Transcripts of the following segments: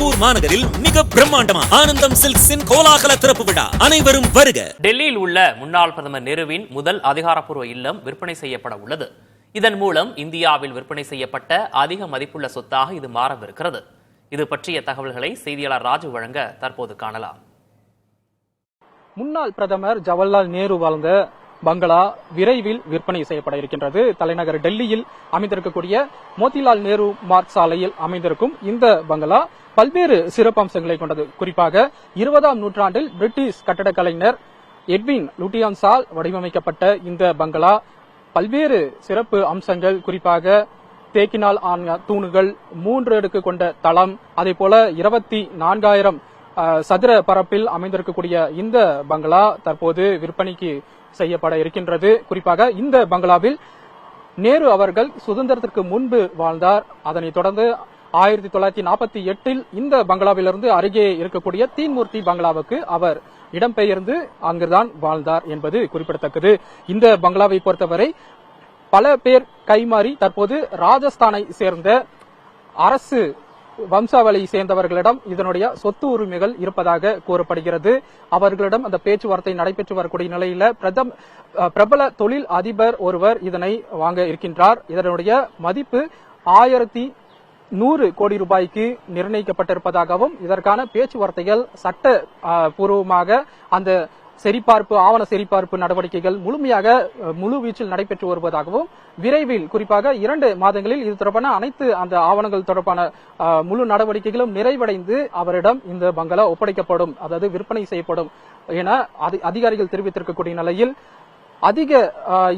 திருப்பூர் மாநகரில் மிக பிரம்மாண்டமா ஆனந்தம் சில்க்ஸின் கோலாகல திறப்பு விழா அனைவரும் வருக. டெல்லியில் உள்ள முன்னாள் பிரதமர் நேருவின் முதல் அதிகாரப்பூர்வ இல்லம் விற்பனை செய்யப்பட உள்ளது. இதன் மூலம் இந்தியாவில் விற்பனை செய்யப்பட்ட அதிக மதிப்புள்ள சொத்தாக இது மாறவிருக்கிறது. இது பற்றிய தகவல்களை செய்தியாளர் ராஜு வழங்க தற்போது காணலாம். முன்னாள் பிரதமர் ஜவஹர்லால் நேரு வாழ்ந்த பங்களா விரைவில் விற்பனை செய்யப்பட இருக்கின்றது. தலைநகர் டெல்லியில் அமைந்திருக்கக்கூடிய மோதிலால் நேரு மார்க் சாலையில் அமைந்திருக்கும் இந்த பங்களா பல்வேறு சிறப்பம்சங்களை கொண்டது. குறிப்பாக இருபதாம் நூற்றாண்டில் பிரிட்டிஷ் கட்டடக் கலைஞர் எட்வின் லுட்டியான்சால் வடிவமைக்கப்பட்ட இந்த பங்களா பல்வேறு சிறப்பு அம்சங்கள் குறிப்பாக தேக்கினால் ஆன தூணுகள் மூன்று அடுக்கு கொண்ட தளம் அதே போல இருபத்தி நான்காயிரம் சதுர பரப்பில் அமைந்திருக்கக்கூடிய இந்த பங்களா தற்போது விற்பனைக்கு செய்யப்பட இருக்கின்றது. குறிப்பாக இந்த பங்களாவில் நேரு அவர்கள் சுதந்திரத்திற்கு முன்பு வாழ்ந்தார். அதனைத் தொடர்ந்து ஆயிரத்தி தொள்ளாயிரத்தி நாற்பத்தி எட்டில் இந்த பங்களாவிலிருந்து அருகே இருக்கக்கூடிய தீன்மூர்த்தி பங்களாவுக்கு அவர் இடம்பெயர்ந்து அங்குதான் வாழ்ந்தார் என்பது குறிப்பிடத்தக்கது. இந்த பங்களாவை பொறுத்தவரை பல பேர் கைமாறி தற்போது ராஜஸ்தானை சேர்ந்த அரசு வம்சாவளியை சேர்ந்தவர்களிடம் இதனுடைய சொத்து உரிமைகள் இருப்பதாக கூறப்படுகிறது. அவர்களிடம் அந்த பேச்சுவார்த்தை நடைபெற்று வரக்கூடிய நிலையில பிரதம் பிரபல தொழில் அதிபர் ஒருவர் இதனை வாங்க இருக்கின்றார். இதனுடைய மதிப்பு ஆயிரத்தி நூறு கோடி ரூபாய்க்கு நிர்ணயிக்கப்பட்டிருப்பதாகவும் இதற்கான பேச்சுவார்த்தைகள் சட்ட பூர்வமாக அந்த சரிபார்ப்பு ஆவண சரிபார்ப்பு நடவடிக்கைகள் முழுமையாக முழு வீச்சில் நடைபெற்று வருவதாகவும் விரைவில் குறிப்பாக இரண்டு மாதங்களில் இது தொடர்பான அனைத்து அந்த ஆவணங்கள் தொடர்பான முழு நடவடிக்கைகளும் நிறைவடைந்து அவரிடம் இந்த பங்களா ஒப்படைக்கப்படும் அதாவது விற்பனை செய்யப்படும் என அதி- அதிகாரிகள் தெரிவித்திருக்கக்கூடிய நிலையில் அதிக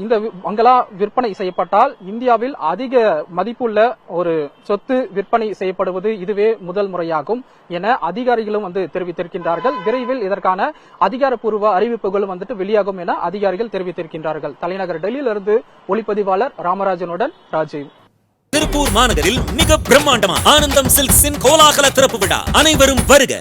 இந்த பங்களா விற்பனை செய்யப்பட்டால் இந்தியாவில் அதிக மதிப்புள்ள ஒரு சொத்து விற்பனை செய்யப்படுவது இதுவே முதல் முறையாகும் என அதிகாரிகளும் வந்து தெரிவித்திருக்கின்றார்கள். விரைவில் இதற்கான அதிகாரப்பூர்வ அறிவிப்புகளும் வந்துட்டு வெளியாகும் என அதிகாரிகள் தெரிவித்திருக்கின்றார்கள். தலைநகர் டெல்லியிலிருந்து ஒளிப்பதிவாளர் ராமராஜனுடன் ராஜீவ். திருப்பூர் மாநகரில் மிக பிரம்மாண்டமா ஆனந்தம் சில்க்ஸின் கோலாகல திறப்பு விழா அனைவரும் வருக.